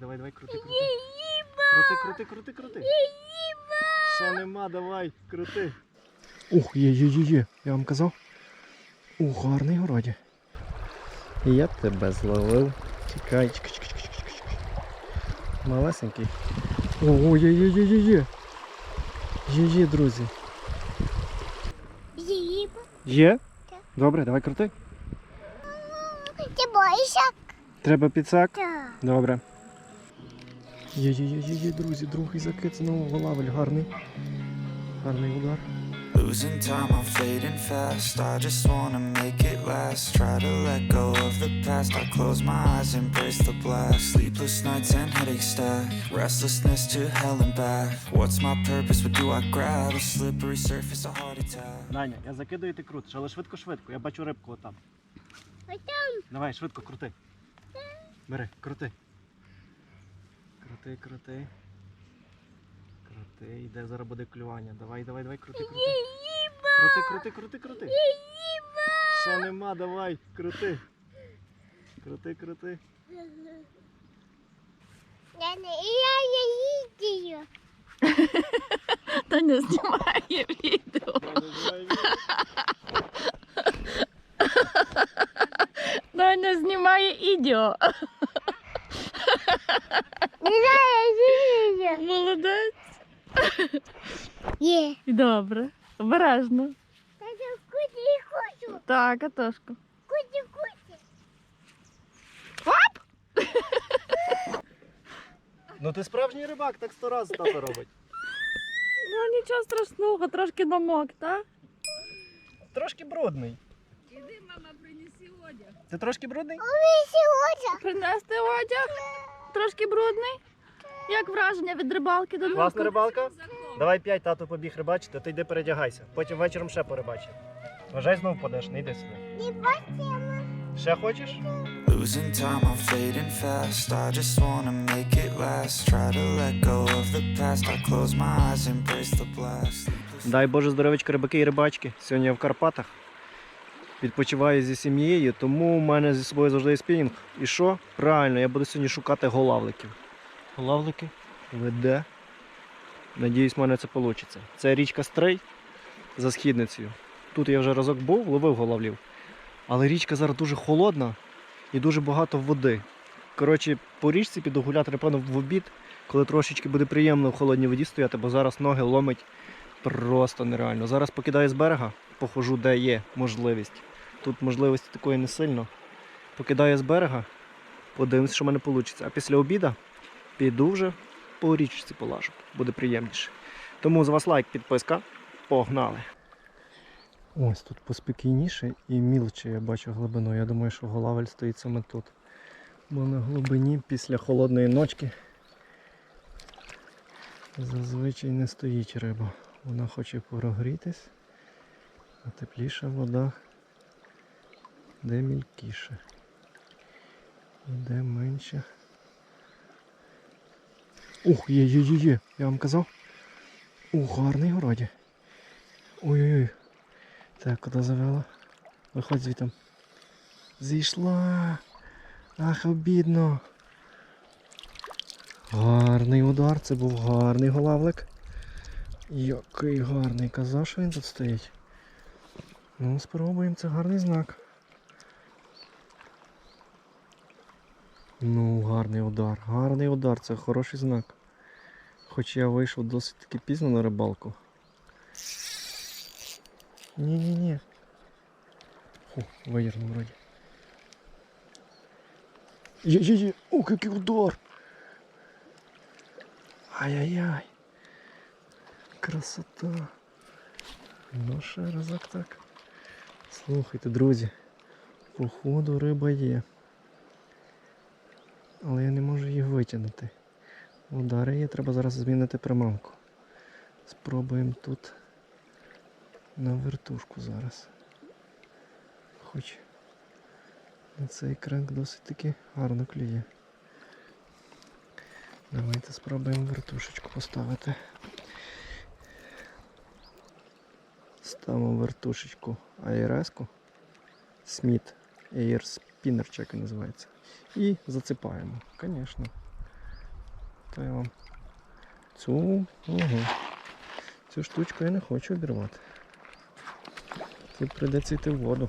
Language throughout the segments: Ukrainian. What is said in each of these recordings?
Давай, давай, давай, крути, крути. Крути, крути, крути, крути. Ще нема, давай, крути. Ух, є, є, є, є. Я вам казав. Ух, гарний городі. Я тебе зловив. Чекай, чекай, чекай, чекай, чекай, чекай. Малесенький. Ого, є, є, є, є, є. Є, є, друзі. Риба. Є? Так. Добре, давай крути. Ти боїшся? Треба підсак. Так. Добре. Є, є, є, є, є, друзі, другий закид знову голавель, гарний. Гарний удар. Losing time, I'm fading fast. I just wanna make it last. Try to let go of the past. I close my eyes, embrace the blast. Sleepless nights and headaches stack. Restlessness to hell and back. What's my purpose? What do I grab? A slippery surface, a heart attack. Даня, я закидаю ти крутиш, але швидко-швидко. Я бачу рибку отам. Давай, швидко, крути. Бери, крути. Крути, крути. Крути, йде, зараз буде клювання. Давай, давай, давай, крути, крути. Крути, крути, крути, крути. Ще нема, давай, крути. Крути, крути. Я не я не їдію. Таня знімає відео. Давай, давай. Таня знімає відео. Не знаю, я їдію. Молодець. Є. Добре. Обережно. Та я куди хочу. Так, Атошко. Куди куди. Ну ти справжній рибак, так сто разів тато робить. Ну нічого страшного, трошки намок, так? Трошки брудний. Іди, мама, принеси одяг. Ти трошки брудний? Сьогодні. Принести одяг. Трошки брудний. Як враження від рибалки до Класна рибалка? Давай п'ять, тато побіг рибачити, ти йди передягайся. Потім вечором ще порибачимо. Вважай, знову подеш, не йди сюди. Не бачимо. Ще хочеш? Losing time, I'm fading fast. I just wanna make it last. Try to let go of the past. I close my eyes, embrace the blast. Дай Боже здоровечка рибаки і рибачки. Сьогодні я в Карпатах. Відпочиваю зі сім'єю, тому у мене зі собою завжди є спінінг. І що? Правильно, я буду сьогодні шукати голавликів. Голавлики веде. Надіюсь, в мене це вийде. Це річка Стрий за східницею. Тут я вже разок був, ловив голавлів. Але річка зараз дуже холодна і дуже багато води. Коротше, по річці піду гуляти, напевно, в обід, коли трошечки буде приємно в холодній воді стояти, бо зараз ноги ломить просто нереально. Зараз покидаю з берега, похожу, де є можливість. Тут можливості такої не сильно. Покидаю з берега, подивимось, що в мене вийде. А після обіду піду вже по річці полажу. Буде приємніше. Тому з вас лайк, підписка. Погнали! Ось тут поспокійніше і мілче я бачу глибину. Я думаю, що голавель стоїть саме тут. Бо на глибині після холодної ночки зазвичай не стоїть риба. Вона хоче прогрітись, а тепліша вода де мілкіше. І де менше. Ух, є, є, є, є. Я вам казав. Ух, гарний городі. Ой-ой-ой. Так, куди завела? Виходь звідти. Зійшла. Ах, обідно. Гарний удар, це був гарний голавлик. Який гарний. Казав, що він тут стоїть. Ну, спробуємо, це гарний знак. Ну, гарний удар, гарний удар, це хороший знак. Хоч я вийшов досить таки пізно на рибалку. Ні-ні-ні. Фу, виїрнув вроді. Є-є-є, ух, який удар! Ай-яй-яй. Красота. Ну, ще разок так. Слухайте, друзі, походу риба є. Але я не можу її витягнути. Удари є, треба зараз змінити приманку. Спробуємо тут на вертушку зараз. Хоч на цей кранк досить таки гарно клює. Давайте спробуємо вертушечку поставити. Ставимо вертушечку аереску. Сміт Air Spinner, як називається. І засипаємо, звісно. То я вам цю, угу. цю штучку я не хочу обірвати. Тут прийдеться йти в воду.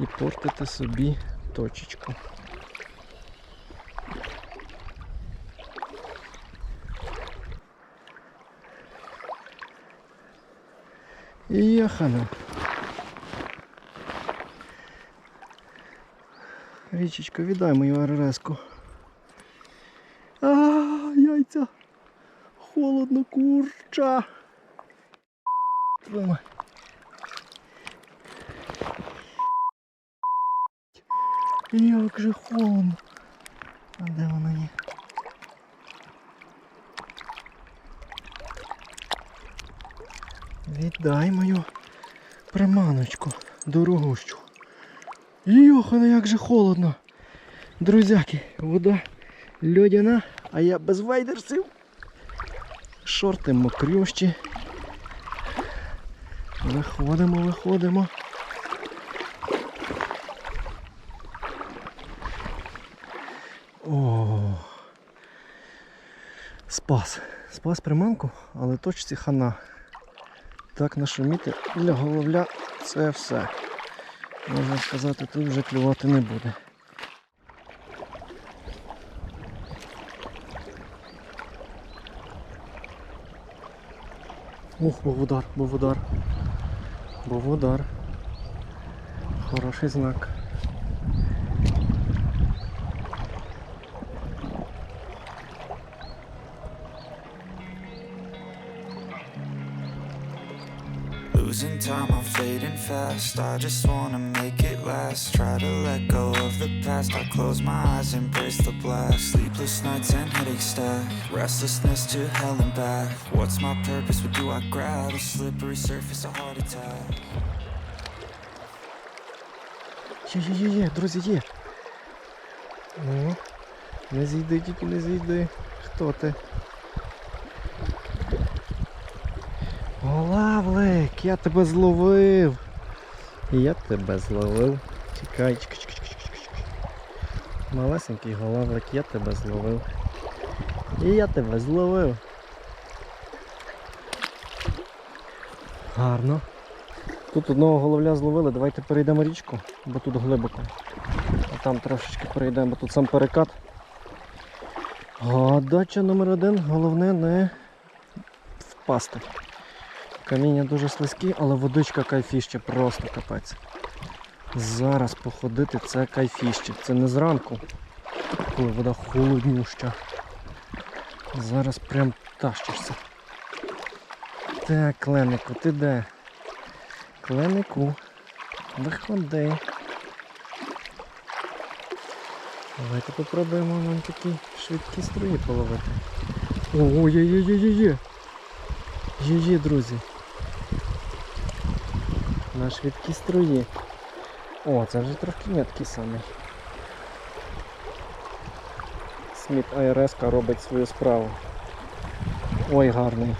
І портити собі точечку. І яхана. Річечка, віддай мою РРС-ку. Яйця. Холодно, курча. Твоя. Як же холодно. А де вона є? Віддай мою приманочку дорогущу. Йохана, як же холодно. Друзяки, вода льодяна, а я без вайдерсів. Шорти мокрющі. Виходимо, виходимо. О. Спас. Спас приманку, але точці хана. Так нашуміти для головля це все. Можна сказати, тут вже клювати не буде. Ух, був удар, був удар. Був удар. Хороший знак. Losing time, I'm fading fast. I just wanna make it last. Try to let go of the past. I close my eyes, embrace the blast. Sleepless nights and headache stack. Restlessness to hell and back. What's my purpose? What do I grab? A slippery surface, a heart attack. Є, є, є, є, друзі, є. О, не зійди, тільки не зійди. Хто ти? Голавлик, я тебе зловив. Я тебе зловив. Чекай. Малесенький голавлик, я тебе зловив. І я тебе зловив. Гарно. Тут одного головля зловили, давайте перейдемо річку, бо тут глибоко. А там трошечки перейдемо, бо тут сам перекат. Гадача номер один, головне не впасти. Каміння дуже слизькі, але водичка кайфіще, просто капець. Зараз походити це кайфіще. Це не зранку, коли вода холоднюща. Зараз прям тащишся. Так, Кленику, ти де? Кленику, виходи. Давайте попробуємо нам такі швидкі струї половити. Ого, є, є, є, є, є. Є, є, друзі. На швидкі струї. О, це вже трохи меткий самий. Сміт АРС робить свою справу. Ой, гарний.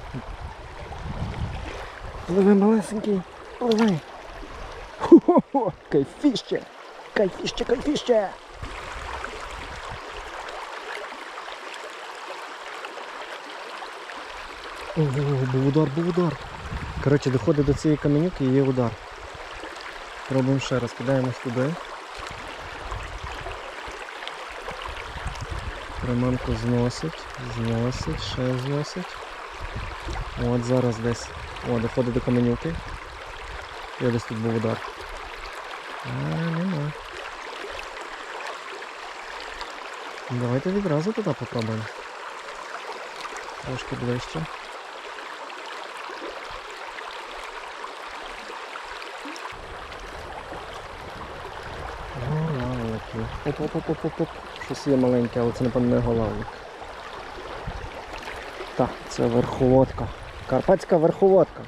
Пливи малесенький, пливи. Хо-хо-хо, кайфіще, кайфіще, кайфіще. Ого, був удар, був удар. Коротше, доходить до цієї каменюки і є удар. Пробуємо ще раз, кидаємось туди. Приманку зносить, зносить, ще зносить. От зараз десь. О, доходить до каменюки. І десь тут був удар. А, нема. Давайте відразу туди попробуємо. Трошки ближче. Голавлики. Оп-оп-оп-оп-оп. Щось є маленьке, але це напевно не голавлик. Так, це верховодка. Карпатська верховодка.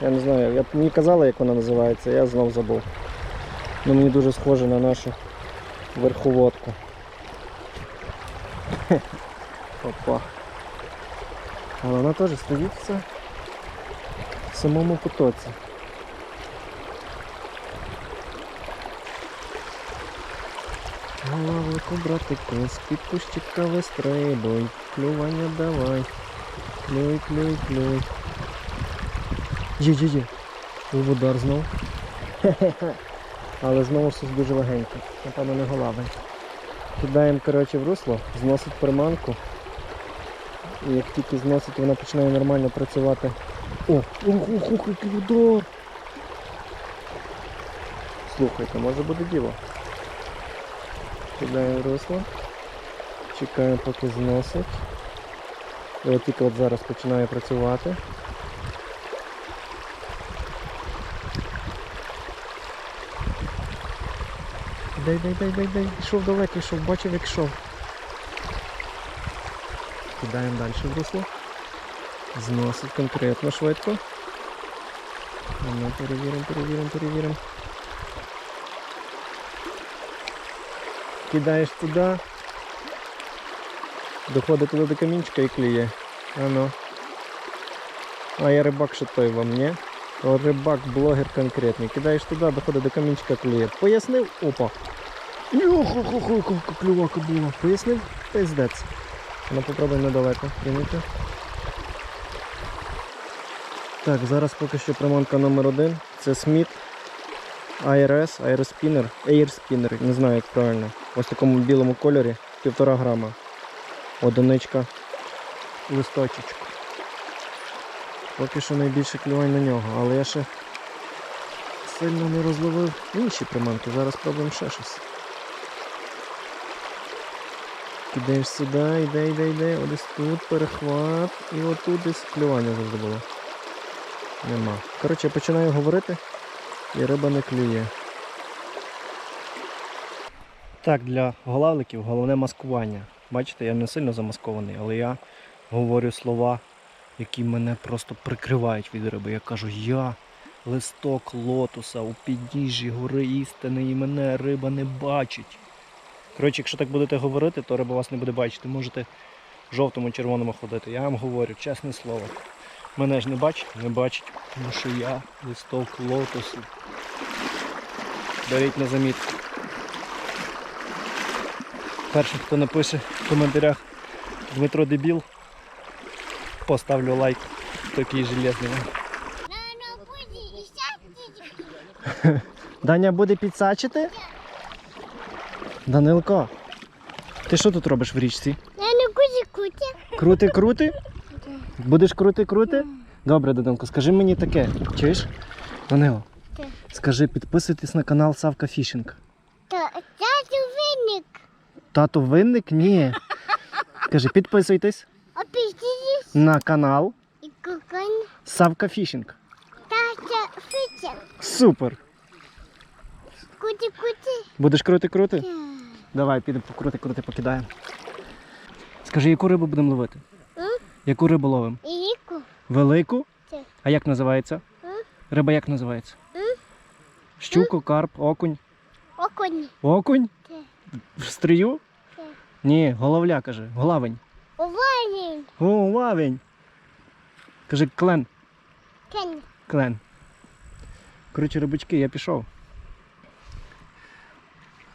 Я не знаю, я, мені казали, як вона називається, я знов забув. Ну, мені дуже схоже на нашу верховодку. Опа. Але вона теж стоїть в самому потоці. Головику, братику, з-під кущика вистрибуй, клювання давай. Клюй, клюй, клюй. Є, є, є. Був удар знов. Хе-хе-хе. Але знову щось дуже легенько. Напевно, не голавий. Кидаємо, коротше, в русло, зносить приманку. І як тільки зносить, вона починає нормально працювати. О, ух, ух, ух, який удар! Слухайте, може буде діло. Кидаємо русло. Чекаємо, поки зносить. І от тільки от зараз починає працювати. Дай, дай, дай, дай, дай. Йшов далеко, йшов, бачив, як йшов. Кидаємо далі в русло. Зносить конкретно швидко. Ну, перевіримо, перевіримо, перевіримо. Кидаєш туди. Доходить туди до камінчика і клює. Ано. А я рибак, що той вам, ні? О, рибак, блогер конкретний. Кидаєш туди, доходить до камінчика, клює. Пояснив? Опа. Йо-хо-хо-хо, клювака була. Пояснив? Пиздець. Ну попробуй недалеко кинути. Так, зараз поки що приманка номер один. Це Сміт IRS, Aerospinner, Airspinner, не знаю як правильно. Ось в такому білому кольорі, півтора грама. Одиничка листочечок. Поки що найбільше клювань на нього, але я ще сильно не розловив інші приманки. Зараз спробуємо ще щось. Кидаєш сюди, йде, йде, йде. Ось тут перехват. І отут десь клювання завжди було. Нема. Коротше, я починаю говорити і риба не клює. Так, для голавликів головне маскування. Бачите, я не сильно замаскований, але я говорю слова, які мене просто прикривають від риби. Я кажу, я листок лотоса у підніжжі гори істини і мене риба не бачить. Коротше, якщо так будете говорити, то риба вас не буде бачити. Можете в жовтому, червоному ходити. Я вам говорю, чесне слово. Мене ж не бачить, не бачить, тому що я листок лотосу. Беріть на замітку. Перший, хто напише в коментарях Дмитро Дебіл, поставлю лайк. Такий железний. Надо буде і. Даня буде підсачити? Данилко, ти що тут робиш в річці? Я не куди. Крути, крути? Будеш крути, крути? Добре, Данилко, скажи мені таке. Чуєш? Данило, скажи, підписуйтесь на канал Савка Фішинг. Та тату виник. Тато винник? Ні. Скажи, підписуйтесь на канал. Савка Фішинг. Тата фиця. Супер! Куди. Будеш крути, крути? Давай, підемо покрути, крути, покидаємо. Скажи, яку рибу будемо ловити? М? Яку рибу ловимо? Ріку. Велику? Так. А як називається? М? Риба як називається? М? Щуку, карп, окунь. Окунь. Окунь? В стрію? Ні, головля каже. Главень. Увалень. О. Каже, клен. Кен. Клен. Коротше, рибачки, я пішов.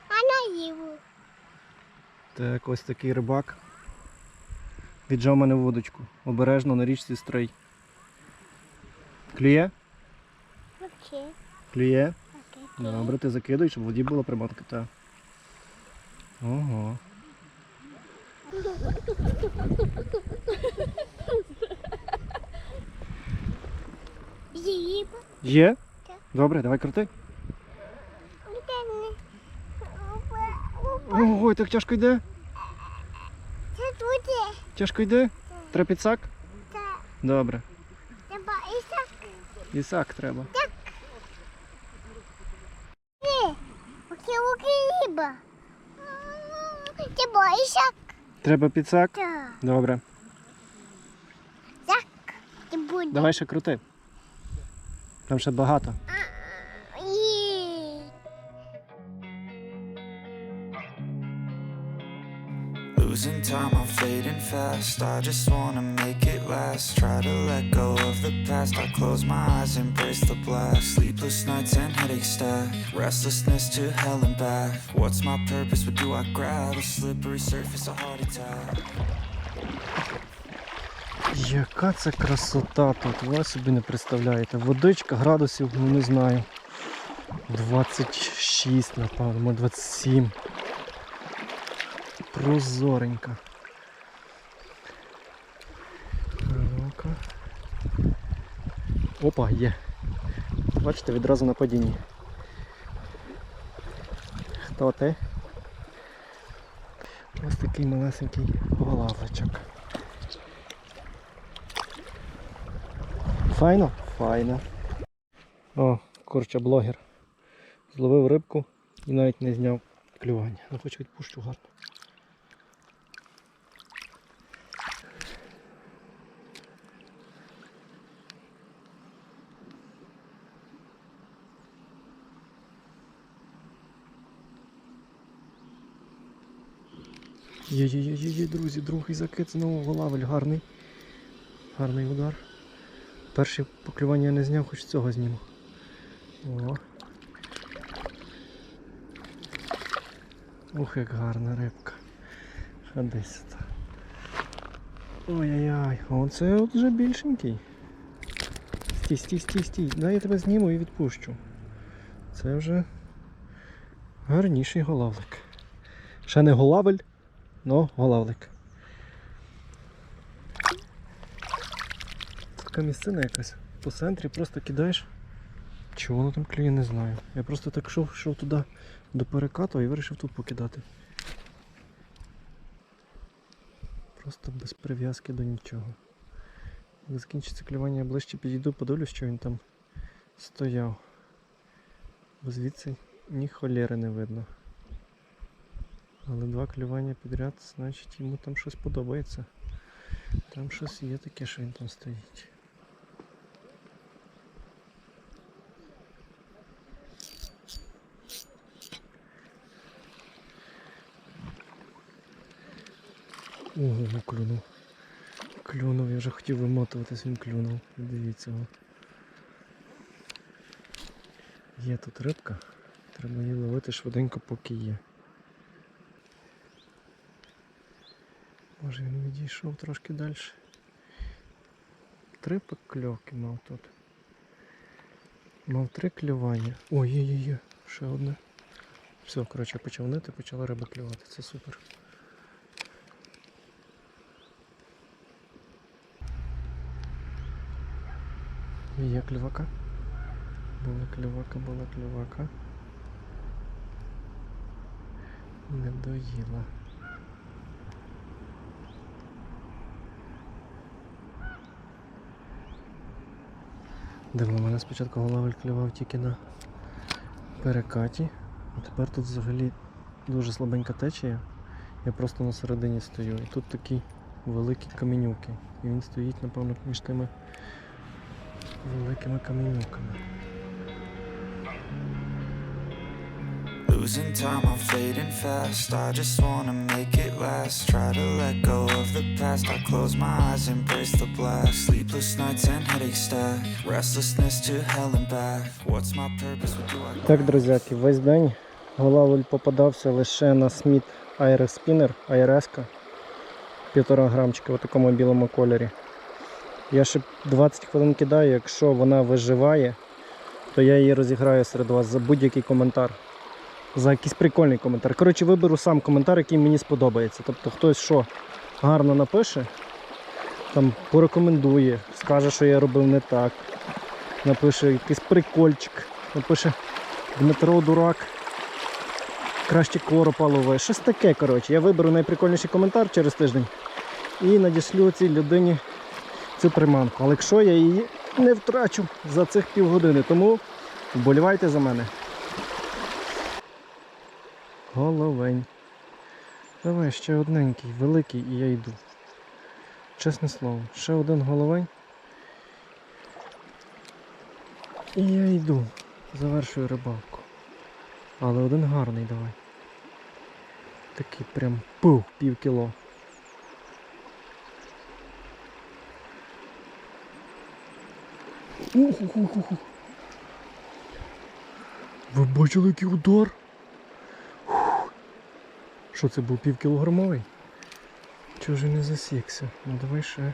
А на їву. Так, ось такий рибак. Віджав мене в вудочку. Обережно на річці стрий. Клює? Окей. Клює? Окей. Добре, ти закидуй, щоб воді була приманка. Ого. Їба. Є? Так. Добре, давай крути. Ого, так тяжко йде. Це туди. Тяжко йде. Треба підсак? Добре. Треба ісак. Ісак треба. Ні. Окей, окей, риба. Ісак. Треба підсак? Так. Добре. Так. Ти. Давай ще крути. Там ще багато. Losing time, I'm fading fast. I just wanna make it last. Try to let go of the past. I close my eyes, embrace the blast. Sleepless nights and headaches stack. Restlessness to hell and back. What's my purpose? What do I grab? A slippery surface, a heart attack. Яка це красота тут, ви собі не представляєте. Водичка градусів, ну не знаю. 26, напевно, може, 27. Прозоренька. Ну-ка. Опа, є. Бачите, відразу на падінні. Хто ти? Ось такий малесенький голавличок. Файно? Файно. О, курча блогер. Зловив рибку і навіть не зняв клювання. Ну хоч відпущу гарно. Є-є-є-є, друзі, другий закид знову голавель гарний. Гарний удар. Перше поклювання я не зняв, хоч цього зніму. О. Ух, як гарна рибка. Сюди. Ой-ой-ой, оце от вже більшенький. Стій, стій, стій, стій. Дай я тебе зніму і відпущу. Це вже гарніший голавлик. Ще не голавель, но голавлик. Така місцина якась. По центрі просто кидаєш. Чого воно там клює, не знаю. Я просто так йшов, йшов туди до перекату і вирішив тут покидати. Просто без прив'язки до нічого. Як закінчиться клювання, я ближче підійду, подивлюсь, що він там стояв. Бо звідси ні холєри не видно. Але два клювання підряд, значить йому там щось подобається. Там щось є таке, що він там стоїть. Ого, клюнув. Клюнув, я вже хотів вимотуватись, він клюнув. Дивіться. О. Є тут рибка. Треба її ловити швиденько, поки є. Може він відійшов трошки далі. Три покльовки мав тут. Мав три клювання. Ой, є, є, є, ще одне. Все, коротше, почав нити, почала риба клювати. Це супер. Є клювака. Була клювака, була клювака. Не доїла. Диво, мене спочатку голавель клював тільки на перекаті, а тепер тут взагалі дуже слабенька течія. Я просто на середині стою. І тут такі великі каменюки. І він стоїть, напевно, між тими великими каменюками. Losing time, I'm fading fast. I just wanna make it last. Try to let go of the past. I close my eyes, embrace the blast. Sleepless nights and headaches stack. Restlessness to hell and back. What's my purpose? What do I Так, друзяки, весь день голавель попадався лише на Сміт Aerex Spinner, ARS, півтора грамчика в такому білому кольорі. Я ще 20 хвилин кидаю, якщо вона виживає, то я її розіграю серед вас за будь-який коментар. За якийсь прикольний коментар. Коротше, виберу сам коментар, який мені сподобається. Тобто хтось що гарно напише, там порекомендує, скаже, що я робив не так. Напише якийсь прикольчик, напише Дмитро Дурак. Краще коропа лови. Щось таке, коротше. Я виберу найприкольніший коментар через тиждень і надішлю цій людині цю приманку. Але якщо я її не втрачу за цих півгодини, тому вболівайте за мене. Головень. Давай ще одненький, великий і я йду. Чесне слово, ще один головень. І я йду. Завершую рибалку. Але один гарний давай. Такий прям пух, пів кіло. Ух-ху-ху-ху. Ви бачили який удар? Що це був півкілограмовий? Чого ж не засікся? Ну давай ще.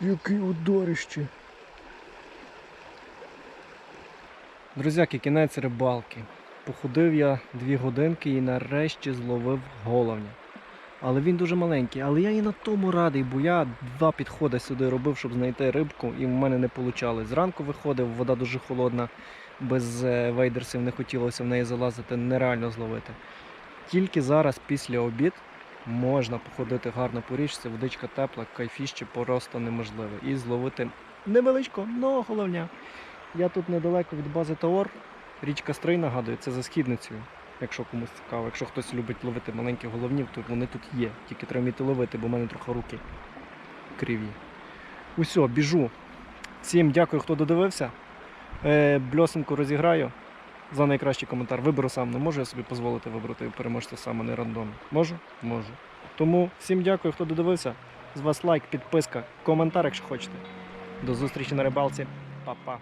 Який ударище. Друзяки, кінець рибалки. Походив я дві годинки і нарешті зловив головня. Але він дуже маленький. Але я і на тому радий, бо я два підходи сюди робив, щоб знайти рибку, і в мене не вийшло. Зранку виходив, вода дуже холодна, без е, вейдерсів не хотілося в неї залазити, нереально зловити. Тільки зараз, після обід, можна походити гарно по річці, водичка тепла, кайфіще просто неможливе. І зловити невеличко, но головня. Я тут недалеко від бази Таор. Річка Стрий нагадую, це за східницею. Якщо комусь цікаво, якщо хтось любить ловити маленьких головнів, то вони тут є. Тільки треба вміти ловити, бо в мене трохи руки криві. Усьо, біжу. Всім дякую, хто додивився. Е, бльосинку розіграю за найкращий коментар. Виберу сам. Не можу я собі дозволити вибрати переможця саме не рандомно. Можу? Можу. Тому всім дякую, хто додивився. З вас лайк, підписка, коментар, якщо хочете. До зустрічі на рибалці. Па-па.